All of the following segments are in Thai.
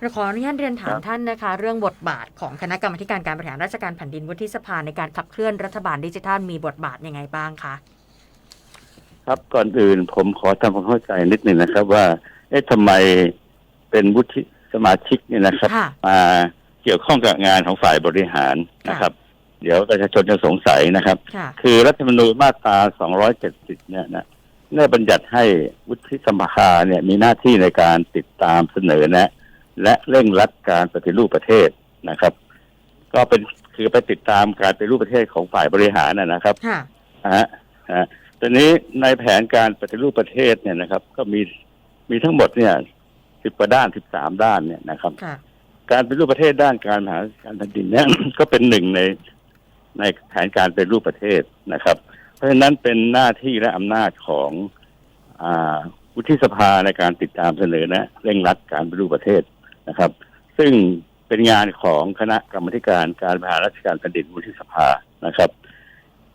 เราขออนุญาตเรียนถามครับท่านนะคะ เรื่องบทบาทของคณะกรรมาธิการการบริหารราชการแผ่นดินวุฒิสภาในการขับเคลื่อนรัฐบาลดิจิทัลมีบทบาทยังไงบ้างคะครับก่อนอื่นผมขอทำความเข้าใจนิดหนึ่งนะครับ ว่า เอ๊ะทำไมเป็นวุฒิสมาชิกเนี่ยนะครับค่ะมาเกี่ยวข้องกับงานของฝ่ายบริหารนะครับ เดี๋ยวประชาชนจะสงสัยนะครับค่ะคือรัฐธรรมนูญมาตรา 270 เนี่ยนะได้บัญญัติให้วุฒิสภาเนี่ยมีหน้าที่ในการติดตามเสนอแนะ และเร่งรัดการปฏิรูปประเทศนะครับ ก็เป็นคือไปติดตามการปฏิรูปประเทศของฝ่ายบริหารนะนะครับค่ะนะฮะฮะตอนนี้ในแผนการปฏิรูปประเทศเนี่ยนะครับ ก็มีมีทั้งหมดเนี่ยสิบกว่าด้านสิบสามด้านเนี่ยนะครับ ค่ะ การปฏิรูปประเทศด้านการบริหารการแผ่นดินเนี่ย ก็เป็นหนึ่งในในแผนการปฏิรูปประเทศนะครับ เพราะฉะนั้นเป็นหน้าที่และอำนาจของอาวุฒิสภาในการติดตามเสนอแนะเร่งรัดการปฏิรูปประเทศ นะครับ ซึ่งเป็นงานของคณะกรรมาธิการการบริหารราชการแผ่นดินวุฒิสภานะครับ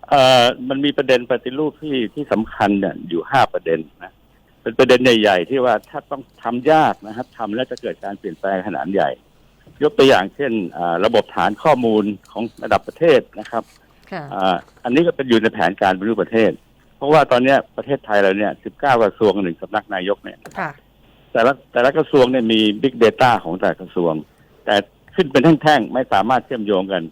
เอ่อมันมีประเด็นปฏิรูปที่ที่สำคัญเนี่ยอยู่ห้าประเด็นนะเป็นประเด็นใหญ่ๆที่ว่าถ้าต้องทำยากนะครับทำแล้วจะเกิดการเปลี่ยนแปลงขนาดใหญ่ ยกตัวอย่างเช่นอ่าระบบฐานข้อมูลของระดับประเทศนะครับค่ะอ่าอันนี้ก็เป็นอยู่ในแผนการปฏิรูปประเทศ เพราะว่าตอนเนี้ยประเทศไทยเราเนี่ย19กระทรวงหนึ่งสำนักนายกเนี่ยค่ะ แต่ละแต่ละกระทรวงเนี่ยมี Big Data ของแต่ละกระทรวง แต่ขึ้นเป็นแท่งๆ ไม่สามารถเชื่อมโยงกัน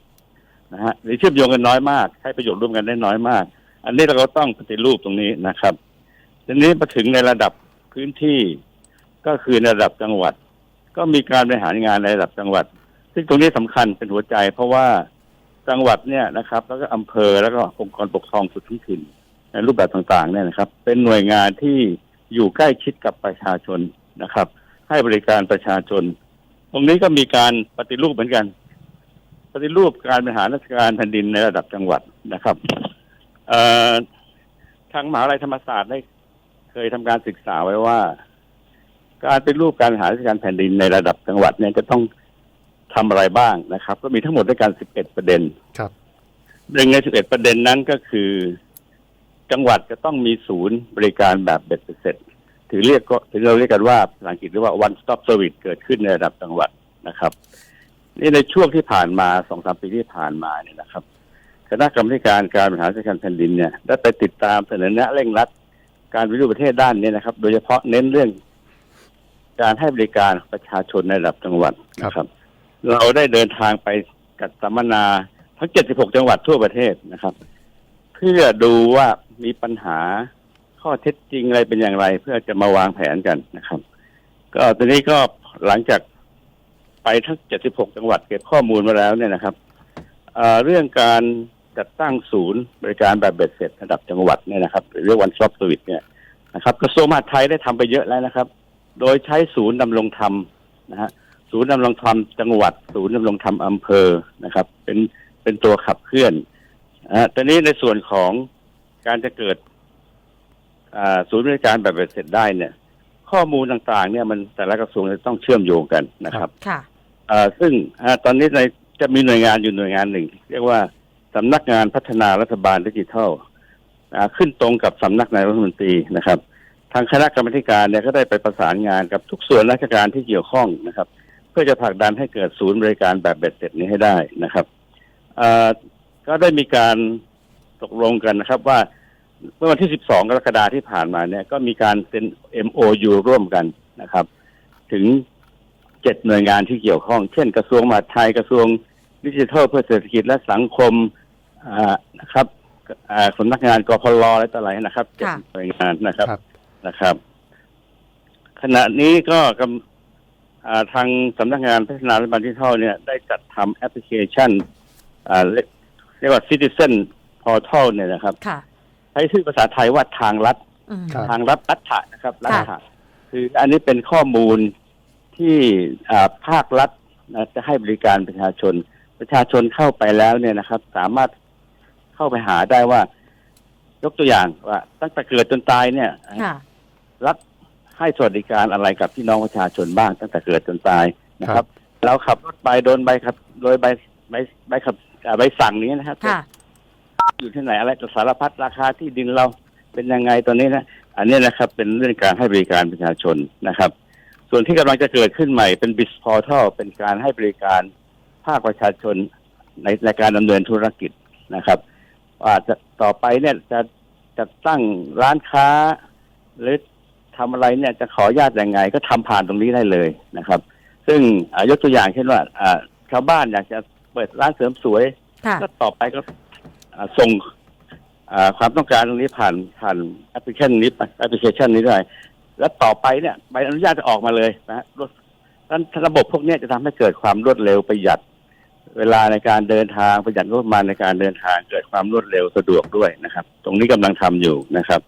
นะฮะหรือเชื่อมโยงกันน้อยมากใช้ประโยชน์ร่วมกันได้น้อยมาก อันนี้เราก็ต้องปฏิรูปตรงนี้นะครับทีนี้มาถึงในระดับพื้นที่ก็คือในระดับจังหวัด ก็มีการบริหารงานในระดับจังหวัด ซึ่งตรงนี้สำคัญเป็นหัวใจ เพราะว่าจังหวัดเนี่ยนะครับ แล้วก็อำเภอแล้วก็องค์กรปกครองส่วนท้องถิ่นในรูปแบบต่างๆเนี่ยนะครับ เป็นหน่วยงานที่อยู่ใกล้ชิดกับประชาชน นะครับ ให้บริการประชาชน ตรงนี้ก็มีการปฏิรูปเหมือนกัน ปฏิรูปการบริหารราชการแผ่นดินในระดับจังหวัดนะครับเอ่อทางมหาวิทยาลัยธรรมศาสตร์ได้เคยทำการศึกษาไว้ว่า การปฏิรูปการบริหารราชการแผ่นดินในระดับจังหวัดเนี่ยจะต้องทำอะไรบ้างนะครับ ก็มีทั้งหมดด้วยกัน11ประเด็นครับหนึ่งใน11ประเด็นนั้นก็คือ จังหวัดจะต้องมีศูนย์บริการแบบเบ็ดเสร็จ ถือเรียกก็ถือเราเรียกกันว่าภาษาอังกฤษเรียกว่า one stop service เกิดขึ้นในระดับจังหวัดนะครับนี่ในช่วงที่ผ่านมาสองสามปีที่ผ่านมาเนี่ยนะครับคณะกรรมการการบริหารราชการแผ่นดินเนี่ยได้ไปติดตามเสนอแนะเร่งรัด การปฏิรูปประเทศด้านนี้นะครับ โดยเฉพาะเน้นเรื่อง การให้บริการประชาชนในระดับจังหวัดนะครับ เราได้เดินทางไปกัดสัมมนาทั้ง 76 จังหวัดทั่วประเทศนะครับ เพื่อดูว่ามีปัญหา ข้อเท็จจริงอะไรเป็นอย่างไร เพื่อจะมาวางแผนกันนะครับ ก็ตอนนี้ก็หลังจากไปทั้ง 76 จังหวัดเก็บข้อมูลมาแล้วเนี่ยนะครับเรื่องการจัดตั้งศูนย์บริการแบบเบ็ดเสร็จระดับจังหวัดเนี่ยนะครับหรือเรียกวันซอฟต์สวิตเนี่ยนะครับกระทรวงมหาดไทยได้ทำไปเยอะแล้วนะครับ โดยใช้ศูนย์ดำรงธรรมนะฮะศูนย์ดำรงธรรมจังหวัด ศูนย์ดำรงธรรมอำเภอนะครับ เป็นเป็นตัวขับเคลื่อนอ่าตอนนี้ในส่วนของการจะเกิด ศูนย์บริการแบบเบ็ดเสร็จได้เนี่ย ข้อมูลต่างๆ เนี่ยมันแต่ละกระทรวงจะต้องเชื่อมโยงกันนะครับค่ะอ่าซึ่งอ่าตอนนี้ในจะมีหน่วยงานอยู่หน่วยงานหนึ่ง เรียกว่าสำนักงานพัฒนารัฐบาลดิจิทัลอ่าขึ้นตรงกับสำนักนายกรัฐมนตรีนะครับ ทางคณะกรรมาธิการเนี่ยก็ได้ไปประสานงานกับทุกส่วนราชการที่เกี่ยวข้องนะครับ เพื่อจะผลักดันให้เกิดศูนย์บริการแบบเบ็ดเสร็จนี้ให้ได้นะครับอ่าก็ได้มีการตกลงกันนะครับว่า เมื่อวันที่ 12 กรกฎาคมที่ผ่านมาเนี่ยก็มีการเซ็น MOU ร่วมกันนะครับ ถึงเจ็ดหน่วยงานที่เกี่ยวข้อง เช่น กระทรวงมหาดไทยกระทรวงดิจิทัลเพื่อเศรษฐกิจและสังคมอ่านะครับอ่าสำนักงานกพลอะไรต่ออะไรนะครับเจ็ดค่ะหน่วยงานนะครับครับนะครับ ขณะนี้ก็กำอ่าทางสำนักงานพัฒนารัฐบาลดิจิทัลเนี่ยได้จัดทำแอปพลิเคชันอ่าเรียกเรียกว่า Citizen Portal เนี่ยนะครับค่ะ ใช้ชื่อภาษาไทยว่าทางรัฐอืม ครับ ทางรัฐรัฐะนะครับรัค่ะฐะคืออันนี้เป็นข้อมูลที่อ่าภาครัฐนะจะให้บริการประชาชน ประชาชนเข้าไปแล้วเนี่ยนะครับ สามารถเข้าไปหาได้ว่า ยกตัวอย่างว่าตั้งแต่เกิดจนตายเนี่ย ค่ะ รัฐให้สวัสดิการอะไรกับพี่น้องประชาชนบ้างตั้งแต่เกิดจนตายนะครับ เราขับรถไปโดนใบขับโดยใบใบใบขับอ่าใบสั่งนี้นะครับค่ะ อยู่ที่ไหนอะไรสารพัดราคาที่ดินเราเป็นยังไงตอนนี้นะอันนี้นะครับเป็นเรื่องการให้บริการประชาชนนะครับ ส่วนที่กำลังจะเกิดขึ้นใหม่เป็น BIS Portal เป็นการให้บริการภาคประชาชนในในการดำเนินธุรกิจนะครับว่าจะต่อไปเนี่ยจะจะตั้งร้านค้า หรือทำอะไรเนี่ยจะขออนุญาตยังไง ก็ทำผ่านตรงนี้ได้เลยนะครับ ซึ่งอ่ายกตัวอย่างเช่นว่าอ่าชาวบ้านอยากจะเปิดร้านเสริมสวยค่ะก็ต่อไปก็อ่า ส่งความต้องการตรงนี้ผ่านผ่านแอปพลิเคชันนี้แอปพลิเคชันนี้ได้ แล้วต่อไปเนี่ยใบอนุญาตจะออกมาเลยนะฮะรถนั้นระบบพวกนี้จะทำให้เกิดความรวดเร็วประหยัด เวลาในการเดินทางประหยัดงบประมาณในการเดินทางเกิดความรวดเร็วสะดวกด้วยนะครับ ตรงนี้กำลังทำอยู่นะครับ